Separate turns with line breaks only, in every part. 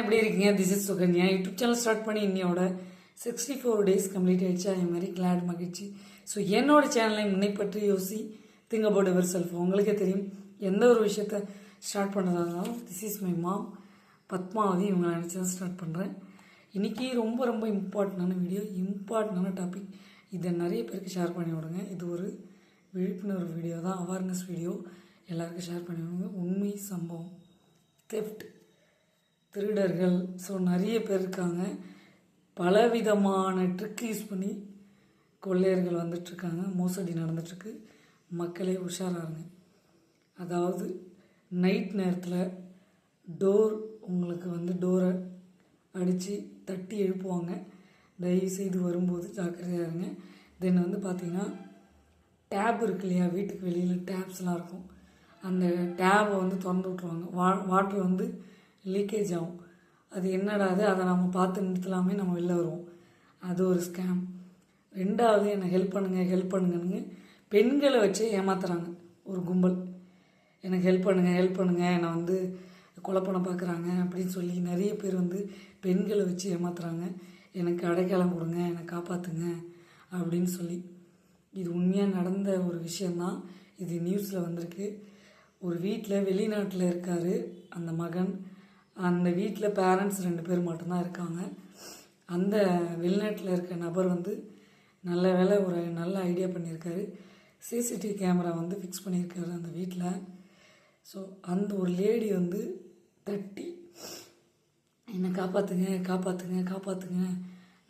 எப்படி இருக்கீங்க? This is Sukanya. YouTube channel start பண்ணி இன்னையோட சிக்ஸ்டி ஃபோர் டேஸ் கம்ப்ளீட் ஆகிடுச்சு அதே மாதிரி கிளாட் மகிழ்ச்சி. ஸோ என்னோட சேனலை முன்னை பற்றி யோசி திங்க் அபவுட் எவர் செல்ஃப் உங்களுக்கே தெரியும் எந்த ஒரு விஷயத்த ஸ்டார்ட் பண்ணுறதா இருந்தாலும் this is my mom Padmavathi இவங்களை நினச்சி தான் ஸ்டார்ட் பண்ணுறேன் இன்றைக்கி ரொம்ப ரொம்ப இம்பார்ட்டண்டான வீடியோ இம்பார்ட்டண்டான டாபிக் இதை நிறைய பேருக்கு ஷேர் பண்ணி விடுங்க. இது ஒரு விழிப்புணர்வு வீடியோ தான். அவேர்னஸ் வீடியோ எல்லாருக்கும் ஷேர் பண்ணி விடுங்க. உண்மை சம்பவம் தெஃப்ட் திருடர்கள். ஸோ நிறைய பேர் இருக்காங்க. பலவிதமான ட்ரிக் யூஸ் பண்ணி கொள்ளையர்கள் வந்துட்டுருக்காங்க மோசடி நடந்துட்டுருக்கு மக்களே உஷாராருங்க அதாவது நைட் நேரத்தில் டோர் உங்களுக்கு வந்து டோரை அடித்து தட்டி எழுப்புவாங்க. தயவு செய்து வரும்போது ஜாக்கிரதையாக இருங்க. தென் வந்து பார்த்திங்கன்னா டேப் இருக்கு இல்லையா? வீட்டுக்கு வெளியில் டேப்ஸ்லாம் இருக்கும். அந்த டேபை வந்து திறந்து விட்ருவாங்க வா வாட்ரு வந்து லீக்கேஜ் ஆகும். அது என்னடா அது அதை நம்ம பார்த்து நிறுத்தலாமே நம்ம வெளில வருவோம். அது ஒரு ஸ்கேம் ரெண்டாவது என்னை ஹெல்ப் பண்ணுங்கள் ஹெல்ப் பண்ணுங்கன்னு பெண்களை வச்சே ஏமாத்துறாங்க. ஒரு கும்பல். எனக்கு ஹெல்ப் பண்ணுங்கள் ஹெல்ப் பண்ணுங்கள் என்னை வந்து கொலை பண்ண பார்க்குறாங்க அப்படின்னு சொல்லி நிறைய பேர் வந்து பெண்களை வச்சு ஏமாத்துறாங்க. எனக்கு அடைக்கலம் கொடுங்க என்னை காப்பாற்றுங்க அப்படின்னு சொல்லி. இது உண்மையாக நடந்த ஒரு விஷயந்தான் இது நியூஸில் வந்திருக்கு. ஒரு வீட்டில் வெளிநாட்டில் இருக்கார் அந்த மகன். அந்த வீட்டில் பேரண்ட்ஸ் ரெண்டு பேர் மட்டும்தான் இருக்காங்க. அந்த வெளிநாட்டில் இருக்க நபர் வந்து நல்ல வேலை ஒரு நல்ல ஐடியா பண்ணியிருக்காரு. சிசிடிவி கேமரா வந்து ஃபிக்ஸ் பண்ணியிருக்காரு அந்த வீட்டில் ஸோ அந்த ஒரு லேடி வந்து தட்டி என்னை காப்பாற்றுங்க காப்பாற்றுங்க காப்பாற்றுங்க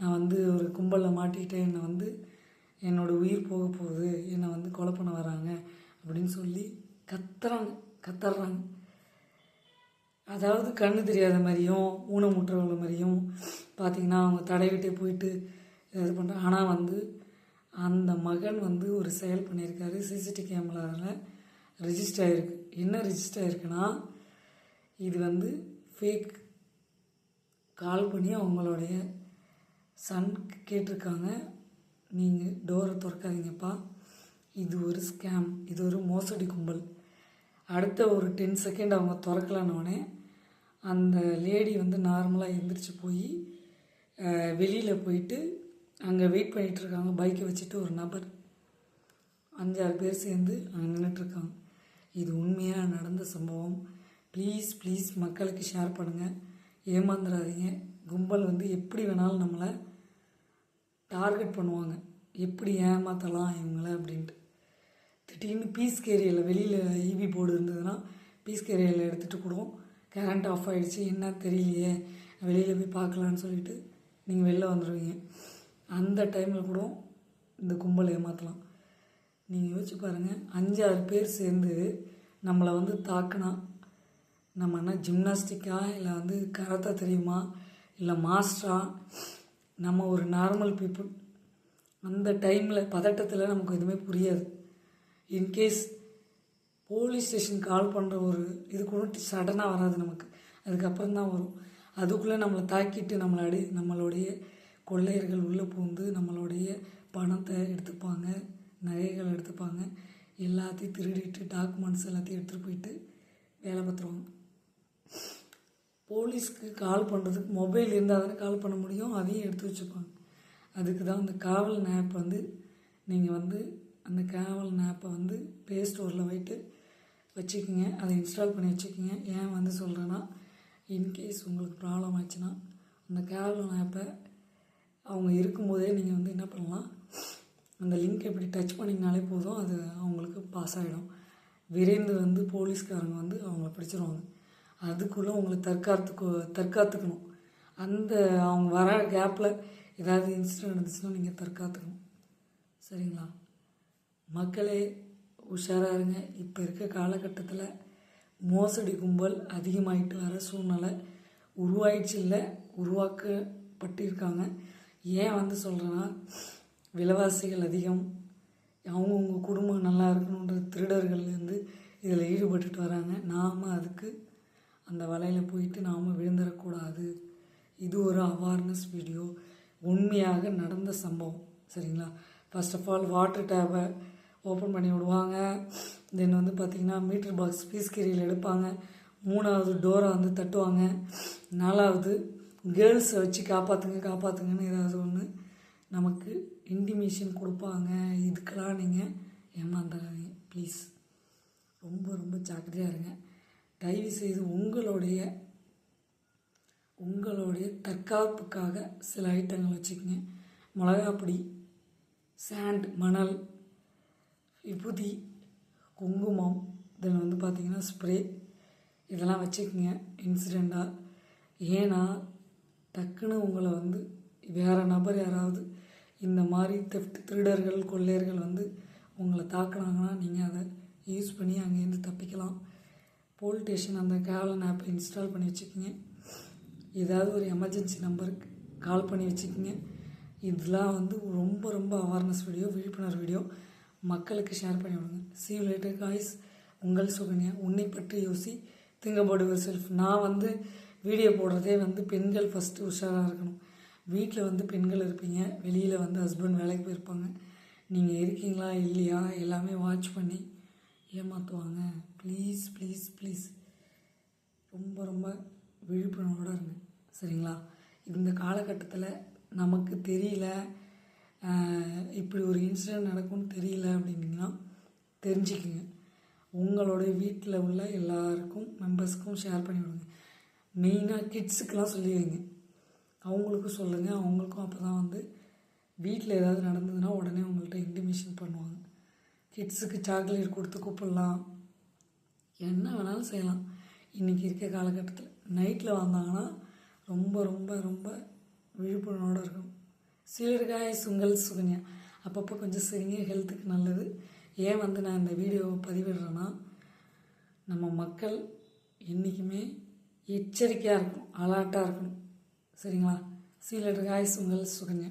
நான் வந்து ஒரு கும்பலில் மாட்டிக்கிட்டேன். என்னை வந்து என்னோடய உயிர் போக போகுது. என்னை வந்து கொலை பண்ண வராங்க. அப்படின்னு சொல்லி கத்துறாங்க கத்துறாங்க அதாவது கண்ணு தெரியாத மாதிரியும் ஊனமுற்றவங்கள மாதிரியும் பார்த்திங்கன்னா அவங்க தடைவிட்டே போயிட்டு இது பண்ணுறாங்க ஆனால் வந்து அந்த மகன் வந்து ஒரு செயல் பண்ணியிருக்காரு. சிசிடிவி கேமராவில் ரிஜிஸ்டர் ஆகிருக்கு என்ன ரிஜிஸ்டர் ஆகிருக்குன்னா இது வந்து ஃபேக் கால் பண்ணி அவங்களுடைய சன் கேட்டிருக்காங்க. நீங்கள் டோரை திறக்காதீங்கப்பா. இது ஒரு ஸ்கேம் இது ஒரு மோசடி கும்பல். அடுத்த ஒரு டென் செகண்ட் அவங்க திறக்கலான்னொடனே அந்த லேடி வந்து நார்மலாக எந்திரிச்சு போய் வெளியில் போயிட்டு அங்கே வெயிட் பண்ணிகிட்ருக்காங்க பைக்கை வச்சுட்டு ஒரு நபர். அஞ்சாறு பேர் சேர்ந்து அங்கே நின்றுட்டுருக்காங்க இது உண்மையாக நடந்த சம்பவம். ப்ளீஸ் ப்ளீஸ் மக்களுக்கு ஷேர் பண்ணுங்கள் ஏமாந்துடாதீங்க கும்பல் வந்து எப்படி வேணாலும் நம்மளை டார்கெட் பண்ணுவாங்க. எப்படி ஏமாற்றலாம் இவங்கள அப்படின்ட்டு. திடீர்னு பீஸ் கேரியரில் வெளியில் ஈபி போர்டு இருந்ததுன்னா பீஸ் கேரியரில் எடுத்துகிட்டு கூட கரண்ட் ஆஃப் ஆகிடுச்சு என்ன தெரியலையே. வெளியில் போய் பார்க்கலான்னு சொல்லிட்டு நீங்கள் வெளில வந்துடுவீங்க அந்த டைமில் கூட இந்த கும்பலை ஏமாற்றலாம் நீங்கள் யோசிச்சு பாருங்கள் அஞ்சாறு பேர் சேர்ந்து நம்மளை வந்து தாக்குனா நம்ம என்ன ஜிம்னாஸ்டிக்கா இல்லை வந்து கராத்தா தெரியுமா இல்லை மாஸ்டரா நம்ம ஒரு நார்மல் பீப்புள் அந்த டைமில் பதட்டத்தில் நமக்கு எதுவுமே புரியாது. இன்கேஸ் போலீஸ் ஸ்டேஷன் கால் பண்ணுற ஒரு இது கூட சடனாக வராது நமக்கு. அதுக்கப்புறம் தான் வரும். அதுக்குள்ளே நம்மளை தாக்கிட்டு நம்மளை அடி நம்மளுடைய கொள்ளையர்கள் உள்ளே பூந்து நம்மளுடைய பணத்தை எடுத்துப்பாங்க நகைகள் எடுத்துப்பாங்க. எல்லாத்தையும் திருடிட்டு டாக்குமெண்ட்ஸ் எல்லாத்தையும் எடுத்துகிட்டு போயிட்டு வேலை பார்த்துருவாங்க. போலீஸ்க்கு கால் பண்ணுறதுக்கு மொபைல் இருந்தால் தானே கால் பண்ண முடியும்? அதையும் எடுத்து வச்சுப்பாங்க. அதுக்கு தான் அந்த காவல் ஆப் வந்து நீங்கள் வந்து அந்த காவல் ஆப்பை வந்து ப்ளே ஸ்டோரில் போயிட்டு வச்சுக்கோங்க. அதை இன்ஸ்டால் பண்ணி வச்சுக்கோங்க. ஏன் வந்து சொல்கிறேன்னா இன்கேஸ் உங்களுக்கு ப்ராப்ளம் ஆச்சுன்னா அந்த காவல் ஆப்பை அவங்க இருக்கும்போதே நீங்கள் வந்து என்ன பண்ணலாம் அந்த லிங்க் எப்படி டச் பண்ணிங்கனாலே போதும். அது அவங்களுக்கு பாஸ் ஆகிடும் விரைந்து வந்து போலீஸ்காரங்க வந்து அவங்கள பிடிச்சிருவாங்க. அதுக்குள்ளே உங்களை தற்காத்துக்கு தற்காத்துக்கணும். அந்த அவங்க வர கேப்பில் ஏதாவது இன்சிடென்ட் நடந்துச்சுன்னா நீங்கள் தற்காத்துக்கணும். சரிங்களா? மக்களே உஷாராக இருங்க இப்போ இருக்க காலகட்டத்தில் மோசடி கும்பல் அதிகமாயிட்டு வர சூழ்நிலை உருவாயிடுச்சு இல்லை உருவாக்கப்பட்டிருக்காங்க. ஏன் வந்து சொல்கிறேன்னா விலைவாசிகள் அதிகம். அவங்கவுங்க குடும்பம் நல்லா இருக்கணுன்ற திருடர்கள்லேருந்து இதில் ஈடுபட்டுட்டு வராங்க. நாம் அதுக்கு அந்த வலையில் போயிட்டு நாம் விழுந்துடக்கூடாது இது ஒரு அவேர்னஸ் வீடியோ உண்மையாக நடந்த சம்பவம். சரிங்களா? ஃபர்ஸ்ட் ஆஃப் ஆல் வாட்டர் டேபை ஓப்பன் பண்ணி விடுவாங்க. தென் வந்து பார்த்திங்கன்னா மீட்டர் பாக்ஸ் பீஸ் கீரியில் எடுப்பாங்க. மூணாவது டோரை வந்து தட்டுவாங்க. நாலாவது கேர்ள்ஸை வச்சு காப்பாற்றுங்க காப்பாற்றுங்கன்னு ஏதாவது ஒன்று நமக்கு இன்டிமேஷன் கொடுப்பாங்க. இதுக்கெல்லாம் நீங்கள் ஏமாந்துடாதீங்க ப்ளீஸ் ரொம்ப ரொம்ப ஜாக்கிரதையாக இருங்க. தயவு செய்து உங்களுடைய உங்களுடைய தற்காப்புக்காக சில ஐட்டங்கள் வச்சுக்கோங்க. மிளகாப்பொடி சாண்ட் மணல் விபூதி குங்குமம் தென் வந்து பார்த்திங்கன்னா ஸ்ப்ரே இதெல்லாம் வச்சுக்கோங்க இன்சிடெண்ட்டாக ஏன்னா டக்குன்னு உங்களை வந்து வேறு நபர் யாராவது இந்த மாதிரி தெஃப்ட் திருடர்கள் கொள்ளையர்கள் வந்து உங்களை தாக்குனாங்கன்னா நீங்கள் அதை யூஸ் பண்ணி அங்கேருந்து தப்பிக்கலாம். போலீஸ் ஸ்டேஷன் அந்த கேவலன் ஆப்பை இன்ஸ்டால் பண்ணி வச்சுக்கோங்க. ஏதாவது ஒரு எமர்ஜென்சி நம்பருக்கு கால் பண்ணி வச்சுக்கோங்க. இதெல்லாம் வந்து ரொம்ப ரொம்ப அவேர்னஸ் வீடியோ விழிப்புணர்வு வீடியோ மக்களுக்கு ஷேர் பண்ணி விடுங்க. See லேட்டர் காய்ஸ் உங்கள் சுகன்யா உன்னை பற்றி யோசி திங்க் about யுவர் செல்ஃப் நான் வந்து வீடியோ போடுறதே வந்து பெண்கள் ஃபஸ்ட்டு உஷாராக இருக்கணும். வீட்டில் வந்து பெண்கள் இருப்பீங்க. வெளியில் வந்து ஹஸ்பண்ட் வேலைக்கு போயிருப்பாங்க. நீங்கள் இருக்கீங்களா இல்லையா? எல்லாமே வாட்ச் பண்ணி ஏமாற்றுவாங்க ப்ளீஸ் ப்ளீஸ் ப்ளீஸ் ரொம்ப ரொம்ப விழிப்புணர்வோடு இருங்க. சரிங்களா? இந்த காலகட்டத்தில் நமக்கு தெரியல. இப்படி ஒரு இன்சிடென்ட் நடக்கும்னு தெரியல அப்படின்னா தெரிஞ்சுக்குங்க. உங்களுடைய வீட்டில் உள்ள எல்லாருக்கும் மெம்பர்ஸ்க்கும் ஷேர் பண்ணி விடுங்க. மெயினாக கிட்ஸுக்கெலாம் சொல்லிடுங்க. அவங்களுக்கும் சொல்லுங்கள் அவங்களுக்கும் அப்போ தான் வந்து வீட்டில் ஏதாவது நடந்ததுன்னா உடனே உங்கள்கிட்ட இன்டிமேஷன் பண்ணுவாங்க. கிட்ஸுக்கு சாக்லேட் கொடுத்து கூப்பிடலாம். என்ன வேணாலும் செய்யலாம். இன்றைக்கி இருக்க காலகட்டத்தில் நைட்டில் வந்தாங்கன்னா ரொம்ப ரொம்ப ரொம்ப விழிப்புணர்வோடு இருக்கும் சீலர்காய் சுங்கல் சுகன்யா. அப்பப்போ கொஞ்சம் சரிங்க ஹெல்த்துக்கு நல்லது. ஏன் வந்து நான் இந்த வீடியோவை பதிவிடுறேன்னா நம்ம மக்கள் என்றைக்குமே எச்சரிக்கையாக இருக்கணும் அலர்ட்டாக இருக்கணும். சரிங்களா? சீலர் சுங்கல் சுகன்யா.